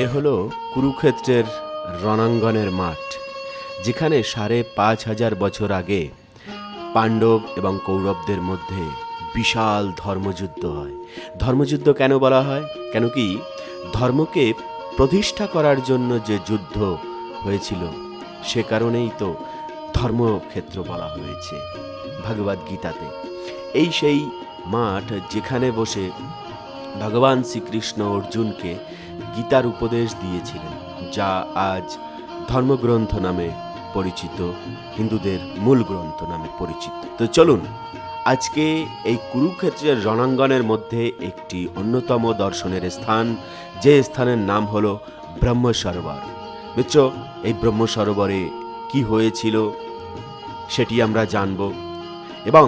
এ হলো কুরুক্ষেত্রের রণাঙ্গনের মাঠ, যেখানে সাড়ে পাঁচ হাজার বছর আগে পাণ্ডব এবং কৌরবদের মধ্যে বিশাল ধর্মযুদ্ধ হয়। ধর্মযুদ্ধ কেন বলা হয়? কেন কি ধর্মকে প্রতিষ্ঠা করার জন্য যে যুদ্ধ হয়েছিল, সে কারণেই তো ধর্মক্ষেত্র বলা হয়েছে ভগবদ গীতাতে। এই সেই মাঠ যেখানে বসে ভগবান শ্রীকৃষ্ণ অর্জুনকে গীতার উপদেশ দিয়েছিলেন, যা আজ ধর্মগ্রন্থ নামে পরিচিত, হিন্দুদের মূল গ্রন্থ নামে পরিচিত। তো চলুন, আজকে এই কুরুক্ষেত্রের রণাঙ্গনের মধ্যে একটি অন্যতম দর্শনের স্থান, যে স্থানের নাম হল ব্রহ্ম সরোবর মিত্র, এই ব্রহ্ম সরোবরে কি হয়েছিল সেটি আমরা জানব। এবং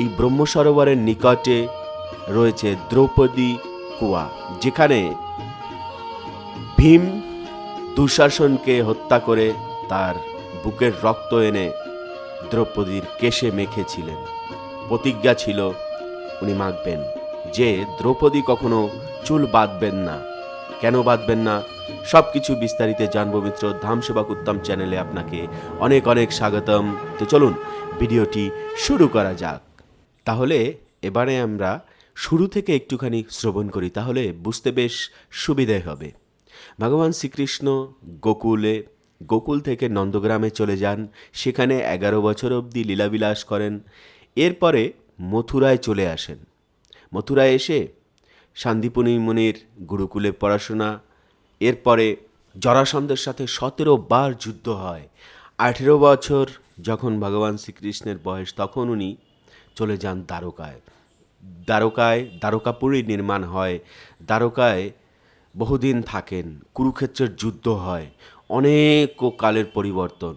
এই ব্রহ্ম সরোবরের নিকটে রয়েছে দ্রৌপদী কুয়া, যেখানে ভীম দুঃশাসনকে হত্যা করে তার বুকের রক্ত এনে দ্রৌপদীর কেশে মেখেছিলেন। প্রতিজ্ঞা ছিল, উনি মাখবেন যে দ্রৌপদী কখনো চুল বাঁধবেন না। কেন বাঁধবেন না? সব কিছু বিস্তারিত জানব মিত্র ধাম সেবক উত্তম চ্যানেলে আপনাকে অনেক অনেক স্বাগতম। তো চলুন, ভিডিওটি শুরু করা যাক। তাহলে এবারে আমরা শুরু থেকে একটুখানি শ্রবণ করি, তাহলে বুঝতে বেশ সুবিধে হবে। ভগবান শ্রীকৃষ্ণ গোকুলে, গোকুল থেকে নন্দগ্রামে চলে যান। সেখানে এগারো বছর অবধি লীলাবিলাস করেন। এরপরে মথুরায় চলে আসেন। মথুরায় এসে শান্তিপুনি মুনির গুরুকুলে পড়াশোনা। এরপরে জরাসন্ধের সাথে সতেরো বার যুদ্ধ হয়। আঠেরো বছর যখন ভগবান শ্রীকৃষ্ণের বয়স, তখন উনি চলে যান দ্বারকায়। দ্বারকায় দ্বারকাপুরী নির্মাণ হয়। দ্বারকায় বহুদিন থাকেন, কুরুক্ষেত্রের যুদ্ধ হয়, অনেক কালের পরিবর্তন।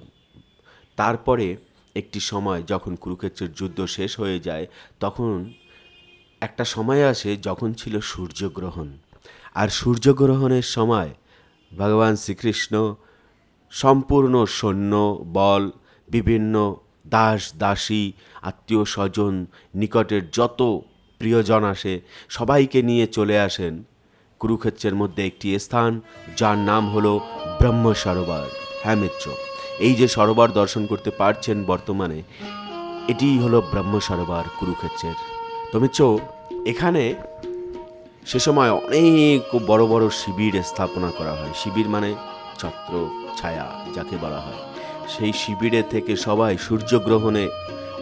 তারপরে একটি সময় যখন কুরুক্ষেত্রের যুদ্ধ শেষ হয়ে যায়, তখন একটা সময় আসে যখন ছিল সূর্যগ্রহণ। আর সূর্যগ্রহণের সময় ভগবান শ্রীকৃষ্ণ সম্পূর্ণ সৈন্য, বল, বিভিন্ন দাস, দাসী, আত্মীয় স্বজন, নিকটের যত প্রিয়জন আসে, সবাইকে নিয়ে চলে আসেন। কুরুক্ষেত্রের মধ্যে একটি স্থান, যার নাম হলো ব্রহ্ম সরোবর হ্যাঁ মিত্র এই যে সরোবর দর্শন করতে পারছেন বর্তমানে, এটিই হলো ব্রহ্ম সরোবর কুরুক্ষেত্রের। তো মিত্র, এখানে সে সময় অনেক বড় বড় শিবির স্থাপনা করা হয়। শিবির মানে ছত্র, ছায়া, যাকে বলা হয়। সেই শিবিরে থেকে সবাই সূর্যগ্রহণে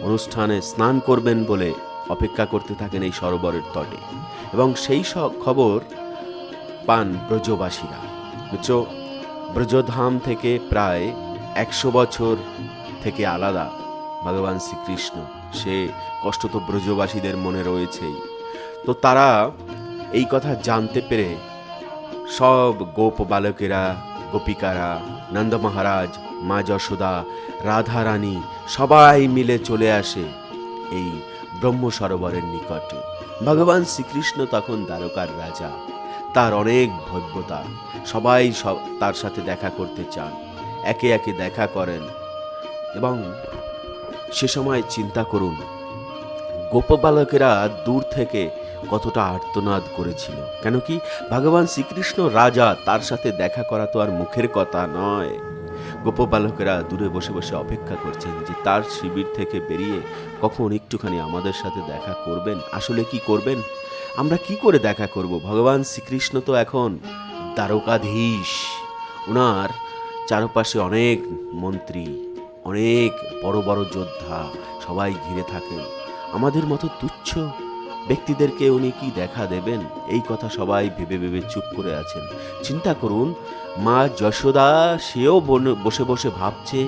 অনুষ্ঠানে স্নান করবেন বলে অপেক্ষা করতে থাকেন এই সরোবরের তটে। এবং সেই খবর পান ব্রজবাসীরা। মিত্র ব্রজধাম থেকে প্রায় একশো বছর থেকে আলাদা ভগবান শ্রীকৃষ্ণ। সে কষ্ট তো ব্রজবাসীদের মনে রয়েছেই। তো তারা এই কথা জানতে পেরে সব গোপ বালকেরা, গোপিকারা, নন্দ মহারাজ, মা যশোদা, রাধা রানী সবাই মিলে চলে আসে এই ব্রহ্ম সরোবরের নিকটে। ভগবান শ্রীকৃষ্ণ তখন দ্বারকার রাজা। তার অনেক ভব্যতা। সবাই সব তার সাথে দেখা করতে চান, একে একে দেখা করেন এবং সে সময় চিন্তা করুন গোপবালকেরা দূর থেকে কতটা আর্তনাদ করেছিল। কেন কি ভগবান শ্রীকৃষ্ণ রাজা তার সাথে দেখা করা তো আর মুখের কথা নয়। গোপবালকেরা দূরে বসে বসে অপেক্ষা করছেন যে তার শিবির থেকে বেরিয়ে কখন একটুখানি আমাদের সাথে দেখা করবেন। আসলে কি করবেন? আমরা কি করে দেখা করব? ভগবান শ্রীকৃষ্ণ তো এখন দ্বারকাধীশ। ওনার চারপাশে অনেক মন্ত্রী, অনেক বড় বড় যোদ্ধা সবাই ঘিরে থাকেন। আমাদের মতো তুচ্ছ ব্যক্তিদেরকে উনি কি দেখা দেবেন? এই কথা সবাই ভেবে ভেবে চুপ করে আছেন। চিন্তা করুন, মা যশোদা সেও বসে বসে ভাবছে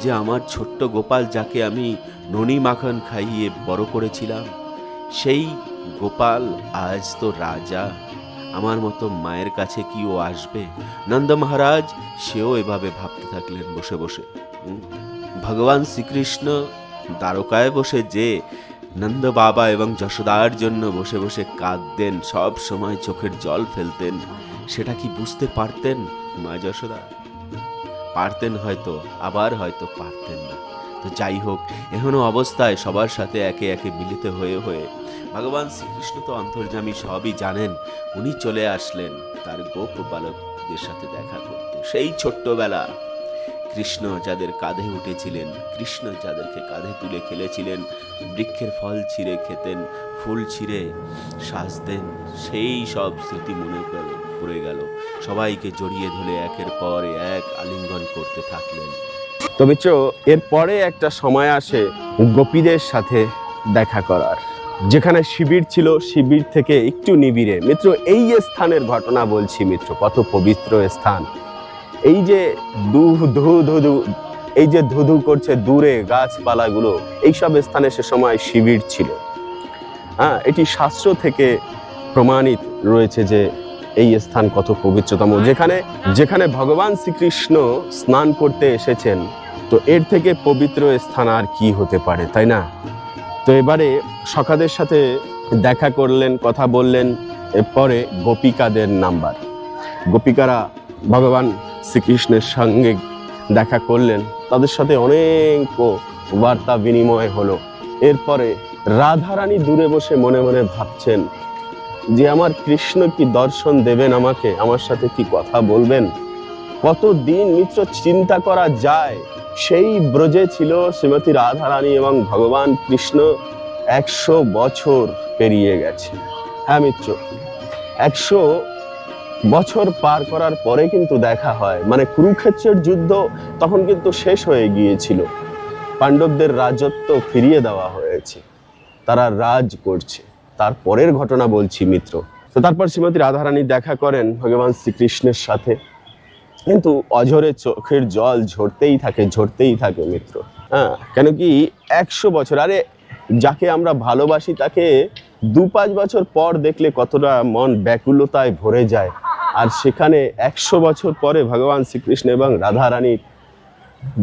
যে আমার ছোট্ট গোপাল যাকে আমি ননি মাখন খাইয়ে বড় করেছিলাম, সেই গোপাল, আজ তো রাজা। আমার মতো মায়ের কাছে কি ও আসবে? নন্দ মহারাজ, সেও এভাবে ভাবতে থাকলেন বসে বসে। ভগবান শ্রীকৃষ্ণ দ্বারকায় বসে যে নন্দ বাবা এবং যশোদার জন্য বসে বসে কাঁদতেন, সব সময় চোখের জল ফেলতেন, সেটা কি বুঝতে পারতেন? মা যশোদা? পারতেন হয়তো, আবার হয়তো পারতেন না। তো যাই হোক, এখনও অবস্থায় সবার সাথে একে একে মিলিত হয়ে হয়ে ভগবান শ্রীকৃষ্ণ তো অন্তর্যামী সবই জানেন, উনি চলে আসলেন তার গোপ বালকদের সাথে দেখা করতে। সেই ছোট্টবেলা কৃষ্ণ যাদের কাঁধে উঠেছিলেন, কৃষ্ণ যাদেরকে কাঁধে তুলে খেলেছিলেন, বৃক্ষের ফল ছিঁড়ে খেতেন, ফুল ছিঁড়ে সাজতেন, সেই সব স্মৃতি মনে পড়ে গেল। সবাইকে জড়িয়ে ধরে একের পর এক আলিঙ্গন করতে থাকলেন। তো মিত্র, এরপরে একটা সময় আসে গোপীদের সাথে দেখা করার। যেখানে শিবির ছিল, শিবির থেকে একটু নিবিড়ে। মিত্র, এই যে স্থানের ঘটনা বলছি মিত্র, কত পবিত্র স্থান। এই যে দু, ধু ধু ধু, এই যে ধুধু করছে দূরে গাছপালাগুলো, এইসব স্থানে সে সময় শিবির ছিল। হ্যাঁ এটি শাস্ত্র থেকে প্রমাণিত রয়েছে যে এই স্থান কত পবিত্রতম। যেখানে যেখানে ভগবান শ্রীকৃষ্ণ স্নান করতে এসেছেন তো এর থেকে পবিত্র স্থান আর কি হতে পারে, তাই না? তো এবারে সখাদের সাথে দেখা করলেন, কথা বললেন, এরপরে গোপিকাদের নাম্বার। গোপিকারা ভগবান শ্রীকৃষ্ণের সঙ্গে দেখা করলেন, তাদের সাথে অনেক বার্তা বিনিময় হলো। এরপরে রাধারানী দূরে বসে মনে মনে ভাবছেন, যে আমার কৃষ্ণ কি দর্শন দেবেন আমাকে? আমার সাথে কি কথা বলবেন? কতদিন মিত্র চিন্তা করা যায়? সেই ব্রজে ছিল শ্রীমতী রাধারানী এবং ভগবান কৃষ্ণ। একশো বছর পেরিয়ে গেছে। হ্যাঁ মিত্র, একশো বছর পার করার পরে কিন্তু দেখা হয়। মানে কুরুক্ষেত্রের যুদ্ধ তখন কিন্তু শেষ হয়ে গিয়েছিল। পাণ্ডবদের রাজত্ব ফিরিয়ে দেওয়া হয়েছে। তারা রাজ করছে। তারপরের ঘটনা বলছি মিত্র। তো তারপর শ্রীমতী রাধারানী দেখা করেন ভগবান শ্রীকৃষ্ণের সাথে। কিন্তু অঝরে চোখের জল ঝরতেই থাকে ঝরতেই থাকে মিত্র। হ্যাঁ কেন কি একশো বছর, আরে যাকে আমরা ভালোবাসি তাকে দু পাঁচ বছর পর দেখলে কতটা মন ব্যাকুলতায় ভরে যায়। আর সেখানে একশো বছর পরে ভগবান শ্রীকৃষ্ণ এবং রাধারানীর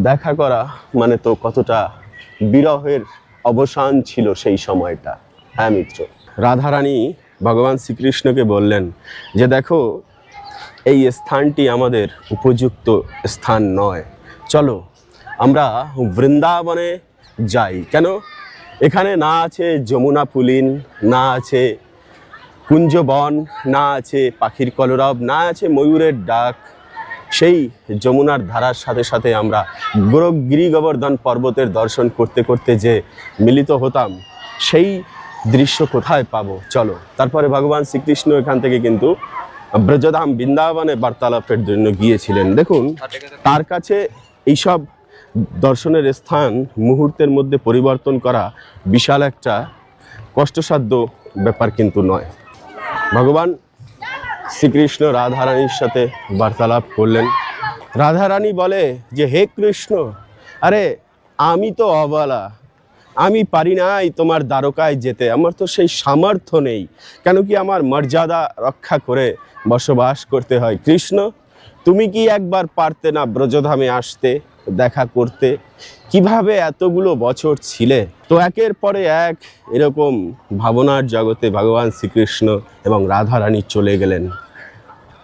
দেখা করা মানে তো কতটা বিরহের অবসান ছিল সেই সময়টা। হ্যাঁ মিত্র। রাধারানী ভগবান শ্রীকৃষ্ণকে বললেন যে, দেখো এই স্থানটি আমাদের উপযুক্ত স্থান নয়। চলো, আমরা বৃন্দাবনে যাই। কেন? এখানে না আছে যমুনা পুলিন, না আছে কুঞ্জবন, না আছে পাখির কলরব, না আছে ময়ূরের ডাক। সেই যমুনার ধারার সাথে সাথে আমরা গোরখ গিরি গোবর্ধন পর্বতের দর্শন করতে করতে যে মিলিত হতাম, সেই দৃশ্য কোথায় পাবো? চলো, তারপরে ভগবান শ্রীকৃষ্ণ এখান থেকে কিন্তু ব্রজধাম বৃন্দাবনে বার্তালাপের জন্য গিয়েছিলেন। দেখুন, তার কাছে এইসব দর্শনের স্থান, মুহূর্তের মধ্যে পরিবর্তন করা বিশাল একটা কষ্টসাধ্য ব্যাপার কিন্তু নয়। ভগবান শ্রীকৃষ্ণ রাধারানীর সাথে বার্তালাপ করলেন। রাধারানী বলে যে, হে কৃষ্ণ, আরে আমি তো অবলা আমি পারি নাই তোমার দ্বারকায় যেতে। আমার তো সেই সামর্থ্য নেই। কেন কি আমার মর্যাদা রক্ষা করে বসবাস করতে হয়। কৃষ্ণ, তুমি কি একবার পারতে না ব্রজধামে আসতে, দেখা করতে? কীভাবে এতগুলো বছর ছিলে? তো একের পরে এক এরকম ভাবনার জগতে ভগবান শ্রীকৃষ্ণ এবং রাধারানী চলে গেলেন।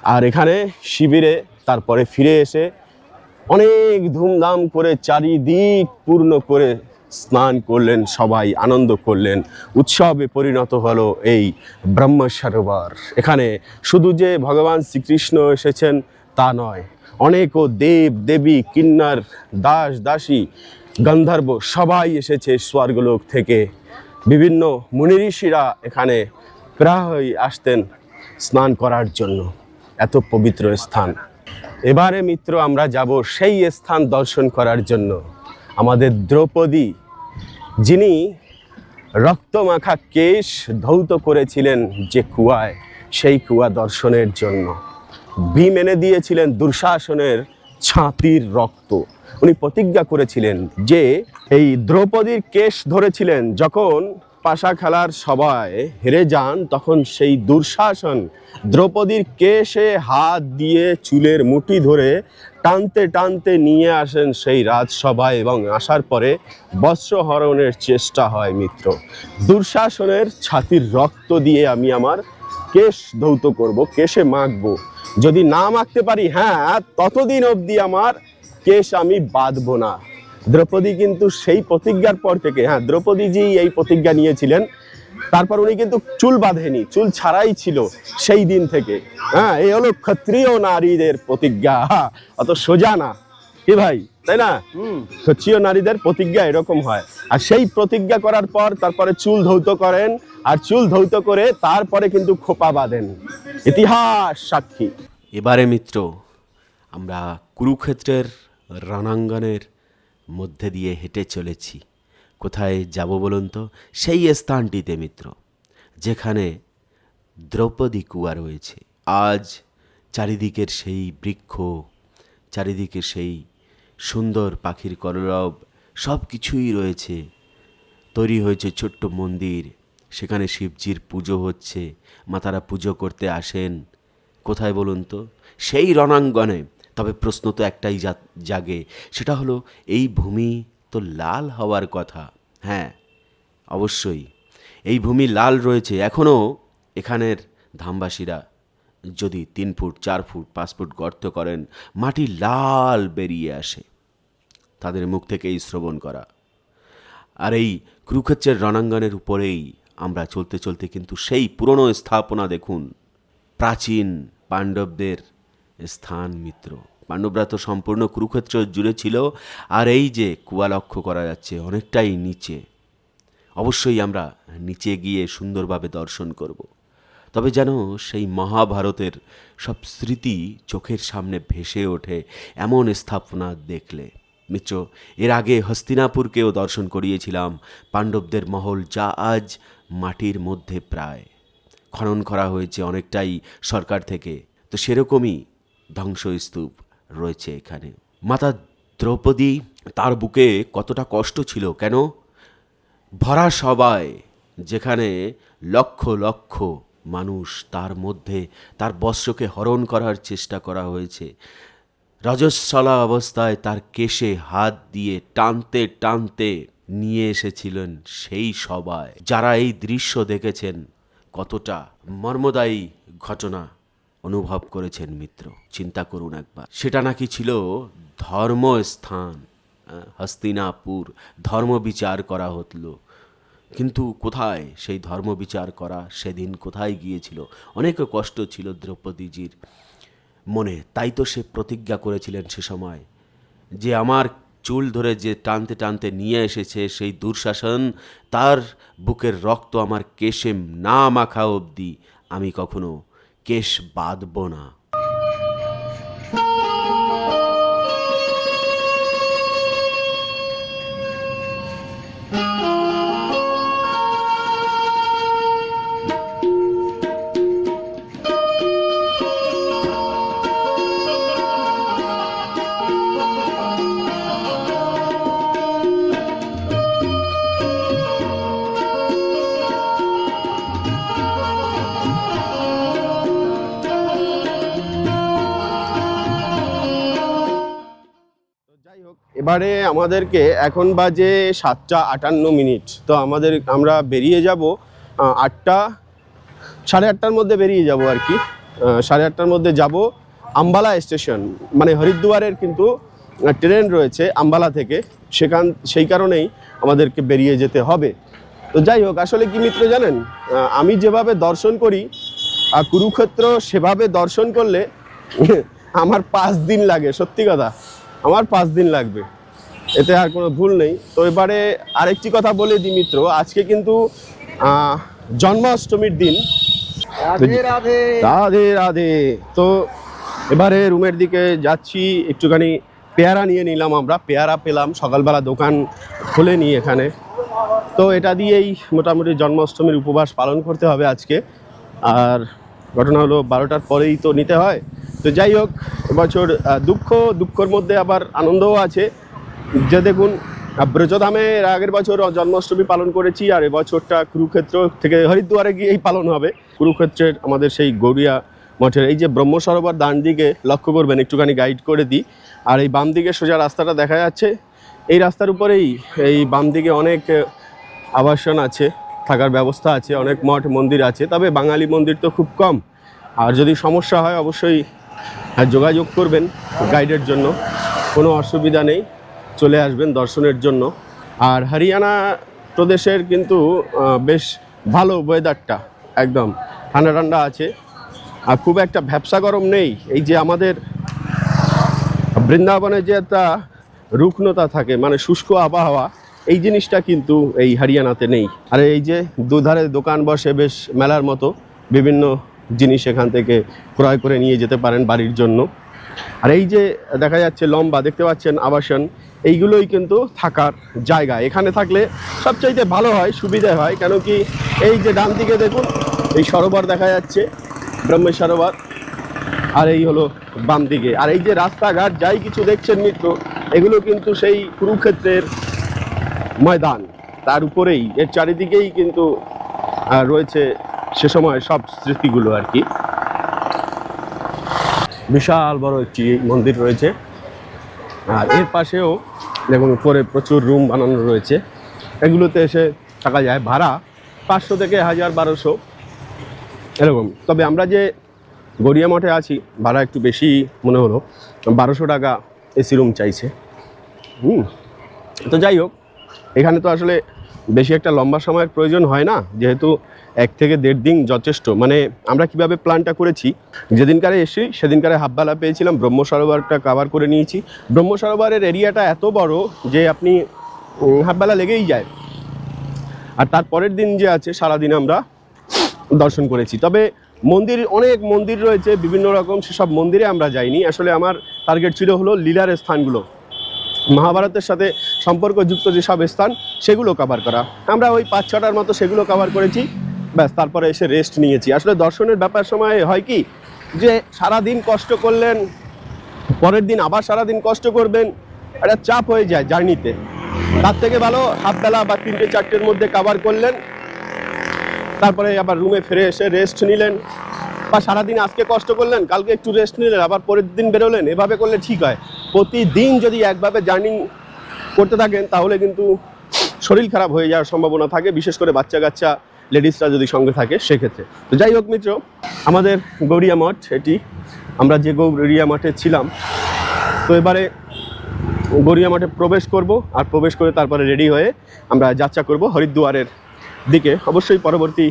আর এখানে শিবিরে তারপরে ফিরে এসে অনেক ধুমধাম করে চারিদিক পূর্ণ করে স্নান করলেন, সবাই আনন্দ করলেন। উৎসবে পরিণত হলো এই ব্রহ্ম সরোবর। এখানে শুধু যে ভগবান শ্রীকৃষ্ণ এসেছেন তা নয় অনেকও দেব, দেবী, কিন্নার, দাস, দাসী, গন্ধর্ব সবাই এসেছে স্বর্গলোক থেকে। বিভিন্ন মুনি ঋষিরা এখানে প্রায়ই আসতেন স্নান করার জন্য। এত পবিত্র স্থান। এবারে মিত্র, আমরা যাব সেই স্থান দর্শন করার জন্য। আমাদের দ্রৌপদী যিনি রক্তমাখা কেশ ধৌত করেছিলেন যে কুয়ায়, সেই কুয়া দর্শনের জন্য। ভীম এনে দিয়েছিলেন দুঃশাসনের ছাতির রক্ত। উনি প্রতিজ্ঞা করেছিলেন যে এই দ্রৌপদীর কেশ ধরেছিলেন, যখন পাশা খেলার সবাই হেরে যান, তখন সেই দুঃশাসন দ্রৌপদীর কেশে হাত দিয়ে চুলের মুঠি ধরে টানতে টানতে নিয়ে আসেন সেই রাজসভায় এবং আসার পরে বস্ত্রহরণের চেষ্টা হয় মিত্র। দুঃশাসনের ছাতির রক্ত দিয়ে আমি আমার কেশ ধৌত করব, কেশে মাখবো। যদি না মাখতে পারি হ্যাঁ ততদিন অবধি আমার কেশ আমি বাঁধবো না। দ্রৌপদী কিন্তু সেই প্রতিজ্ঞার পর থেকে হ্যাঁ দ্রৌপদীজি এই প্রতিজ্ঞা নিয়েছিলেন তারপর উনি কিন্তু চুল বাঁধেনি চুল ছাড়াই ছিল সেই দিন থেকে। হ্যাঁ এই হলো ক্ষত্রিয় নারীদের প্রতিজ্ঞা। অত সোজা না। কি ভাই? তাই না? ক্ষত্রিয় নারীদের প্রতিজ্ঞা এরকম হয়। আর সেই প্রতিজ্ঞা করার পর তারপরে চুল ধৌত করেন আর চুল ধৌত করে তারপরে কিন্তু খোপা বাঁধেন। ইতিহাস সাক্ষী। এবারে মিত্র আমরা কুরুক্ষেত্রের রণাঙ্গনের মধ্যে দিয়ে হেঁটে চলেছি। কোথায় যাব বলুন তো? সেই স্থানটিতে মিত্র, যেখানে দ্রৌপদী কুয়া রয়েছে। আজ চারিদিকের সেই বৃক্ষ চারিদিকে সেই সুন্দর পাখির কলরব সব কিছুই রয়েছে। তৈরি হয়েছে ছোট্ট মন্দির, সেখানে শিবজির পুজো হচ্ছে, মাতারা পুজো করতে আসেন। কোথায় বলুন তো? সেই রণাঙ্গনে। তবে প্রশ্ন তো একটাই জাগে, সেটা হলো এই ভূমি তো লাল হওয়ার কথা। হ্যাঁ অবশ্যই। এই ভূমি লাল রয়েছে। এখনও এখানের ধামবাসীরা যদি তিন ফুট, চার ফুট, পাঁচ ফুট গর্ত করেন, মাটি লাল বেরিয়ে আসে। তাদের মুখ থেকেই শ্রবণ করা। আর এই কুরুক্ষেত্রের রণাঙ্গনের উপরেই আমরা চলতে চলতে কিন্তু সেই পুরনো স্থাপনা দেখুন। প্রাচীন পাণ্ডবদের স্থান মিত্র। পাণ্ডবরা তো সম্পূর্ণ কুরুক্ষেত্র জুড়ে ছিল, আর এই যে কুয়া লক্ষ্য করা যাচ্ছে অনেকটাই নিচে। অবশ্যই আমরা নিচে গিয়ে সুন্দরভাবে দর্শন করব। তবে যেন সেই মহাভারতের সব স্মৃতি চোখের সামনে ভেসে ওঠে এমন স্থাপনা দেখলে। মিত্র, এর আগে হস্তিনাপুরকেও দর্শন করিয়েছিলাম, পাণ্ডবদের মহল যা আজ মাটির মধ্যে প্রায়। খনন করা হয়েছে অনেকটাই সরকার থেকে, তো সেরকমই ধ্বংসস্তূপ। রয়েছে এখানে। মাতা দ্রৌপদী তার বুকে কতটা কষ্ট ছিল কেন? ভরা সবাই, যেখানে লক্ষ লক্ষ মানুষ তার মধ্যে তার বস্ত্রকে হরণ করার চেষ্টা করা হয়েছে। রজস্বলা অবস্থায় তার কেশে হাত দিয়ে টানতে টানতে নিয়ে এসেছিলেন সেই সবাই, যারা এই দৃশ্য দেখেছেন। কতটা মর্মদায়ী ঘটনা। অনুভব করেছেন মিত্র। চিন্তা করুন একবার। সেটা নাকি ছিল ধর্মস্থান, হস্তিনাপুর ধর্ম বিচার করা হতলো। কিন্তু কোথায় সেই ধর্ম বিচার করা? সেদিন কোথায় গিয়েছিল? অনেক কষ্ট ছিল দ্রৌপদীজির মনে। তাই তো সে প্রতিজ্ঞা করেছিলেন সে সময় যে আমার চুল ধরে যে টানতে টানতে নিয়ে এসেছে সেই দুঃশাসন, তার বুকের রক্ত আমার কেশে না মাখা অবধি আমি কখনো কেশ বাঁধব না। এবারে আমাদেরকে এখন বাজে সাতটা আটান্ন মিনিট। তো আমাদের, আমরা বেরিয়ে যাব আটটা, সাড়ে আটটার মধ্যে বেরিয়ে যাব আর কি। সাড়ে আটটার মধ্যে যাব আম্বালা স্টেশন। মানে হরিদ্বারের কিন্তু ট্রেন রয়েছে আম্বালা থেকে। সেখান, সেই কারণেই আমাদেরকে বেরিয়ে যেতে হবে। তো যাই হোক, আসলে কি মিত্র জানেন? আমি যেভাবে দর্শন করি, আর কুরুক্ষেত্র সেভাবে দর্শন করলে আমার পাঁচ দিন লাগে, সত্যি কথা। আমার পাঁচ দিন লাগবে। এতে আর কোনো ভুল নেই। তো এবারে আরেকটি কথা বলে দিই মিত্র আজকে কিন্তু জন্মাষ্টমীর দিন। রাধে রাধে। তো এবারে রুমের দিকে যাচ্ছি একটুখানি পেয়ারা নিয়ে নিলাম আমরা। পেয়ারা পেলাম সকালবেলা দোকান খোলেনি এখানে। তো এটা দিয়েই মোটামুটি জন্মাষ্টমীর উপবাস পালন করতে হবে আজকে। আর ঘটনা হলো বারোটার পরেই তো নিতে হয়। তো যাই হোক, এবছর দুঃখ, দুঃখর মধ্যে আবার আনন্দও আছে। যে দেখুন ব্রজধামে আগের বছর জন্মাষ্টমী পালন করেছি, আর এবছরটা কুরুক্ষেত্র থেকে হরিদ্বারে গিয়েই পালন হবে। কুরুক্ষেত্রের আমাদের সেই গড়িয়া মঠের এই যে ব্রহ্ম সরোবর ডান দিকে লক্ষ্য করবেন, একটুখানি গাইড করে দিই। আর এই বাম দিকে সোজা রাস্তাটা দেখা যাচ্ছে। এই রাস্তার উপরেই এই বাম দিকে অনেক, আবাসন আছে। থাকার ব্যবস্থা আছে, অনেক মঠ মন্দির আছে, তবে বাঙালি মন্দির তো খুব কম। আর যদি সমস্যা হয়, অবশ্যই যোগাযোগ করবেন গাইডের জন্য। কোনো অসুবিধা নেই, চলে আসবেন দর্শনের জন্য। আর হরিয়ানা প্রদেশের কিন্তু বেশ ভালো ওয়েদারটা একদম। ঠান্ডা ঠান্ডা আছে। আর খুব একটা ভ্যাবসা গরম নেই। এই যে আমাদের বৃন্দাবনে যে একটা রুগ্নতা থাকে মানে শুষ্ক আবহাওয়া এই জিনিসটা কিন্তু এই হরিয়ানাতে নেই। আর এই যে দুধারে দোকান বসে বেশ মেলার মতো বিভিন্ন জিনিস এখান থেকে ক্রয় করে নিয়ে যেতে পারেন বাড়ির জন্য। আর এই যে দেখা যাচ্ছে লম্বা, দেখতে পাচ্ছেন আবাসন, এইগুলোই কিন্তু থাকার জায়গা। এখানে থাকলে সবচাইতে ভালো হয়, সুবিধা হয়, কেন কি এই যে ডান দিকে দেখুন, এই সরোবর দেখা যাচ্ছে, ব্রহ্মের সরোবর। আর এই হলো বাম দিকে। আর এই যে রাস্তাঘাট, যাই কিছু দেখছেন মিত্র, এগুলো কিন্তু সেই কুরুক্ষেত্রের ময়দান। তার উপরেই, এর চারিদিকেই কিন্তু রয়েছে সে সময় সব স্মৃতিগুলো আর কি। বিশাল বড় একটি মন্দির রয়েছে। আর এর পাশেও, দেখুন, উপরে প্রচুর রুম বানানো রয়েছে। এগুলোতে এসে থাকা যায়। ভাড়া পাঁচশো থেকে হাজার বারোশো। এরকম। তবে আমরা যে গড়িয়া মঠে আছি, ভাড়া একটু বেশি মনে হলো। বারোশো টাকা এসি রুম চাইছে। হুম। তো যাই হোক এখানে তো আসলে বেশি একটা লম্বা সময়ের প্রয়োজন হয় না, যেহেতু এক থেকে দেড় দিন যথেষ্ট। মানে আমরা কীভাবে প্ল্যানটা করেছি, যেদিনকারে এসেছি সেদিনকারে হাফবেলা পেয়েছিলাম, ব্রহ্ম সরোবরটা কাভার করে নিয়েছি। ব্রহ্ম সরোবরের এরিয়াটা এত বড় যে আপনি হাফবেলা লেগেই যায়। আর তার পরের দিন যে আছে, সারাদিন আমরা দর্শন করেছি। তবে মন্দির, অনেক মন্দির রয়েছে, বিভিন্ন রকম সেসব মন্দিরে আমরা যাইনি। আসলে আমার টার্গেট ছিল হলো লীলার স্থানগুলো। মহাভারতের সাথে সম্পর্কযুক্ত যেসব স্থান, সেগুলো কভার করা। আমরা ওই পাঁচ, ছটার মতো সেগুলো কভার করেছি। ব্যাস, তারপরে এসে রেস্ট নিয়েছি। আসলে দর্শনের ব্যাপার সময় হয় কি, যে সারা দিন কষ্ট করলেন, পরের দিন আবার সারা দিন কষ্ট করবেন, একটা চাপ হয়ে যায় জার্নিতে। তার থেকে ভালো হাফবেলা বা তিনটে, চারটের মধ্যে কভার করলেন। তারপরে আবার রুমে ফিরে এসে রেস্ট নিলেন। বা সারাদিন আজকে কষ্ট করলেন, কালকে একটু রেস্ট নিলেন, আবার পরের দিন বেরোলেন, এভাবে করলে ঠিক হয়। প্রতিদিন যদি একভাবে জার্নি করতে থাকেন, তাহলে কিন্তু শরীর খারাপ হয়ে যাওয়ার সম্ভাবনা থাকে। বিশেষ করে বাচ্চা কাচ্চা, লেডিসরা যদি সঙ্গে থাকে, সেক্ষেত্রে। তো যাই হোক মিত্র, আমাদের গৌরিয়া মঠ, এটি আমরা যে গৌরিয়া মাঠে ছিলাম, তো এবারে গড়িয়া মাঠে প্রবেশ করব আর প্রবেশ করে তারপরে রেডি হয়ে আমরা যাত্রা করব হরিদ্বারের দিকে। অবশ্যই পরবর্তী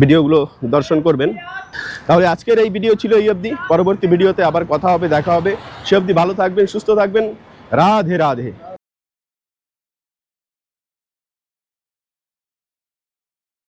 ভিডিওগুলো দর্শন করবেন। তাহলে আজকের এই ভিডিও ছিল এই অবধি। পরবর্তী ভিডিওতে আবার কথা হবে, দেখা হবে। সে অবধি ভালো থাকবেন, সুস্থ থাকবেন। রাধে রাধে।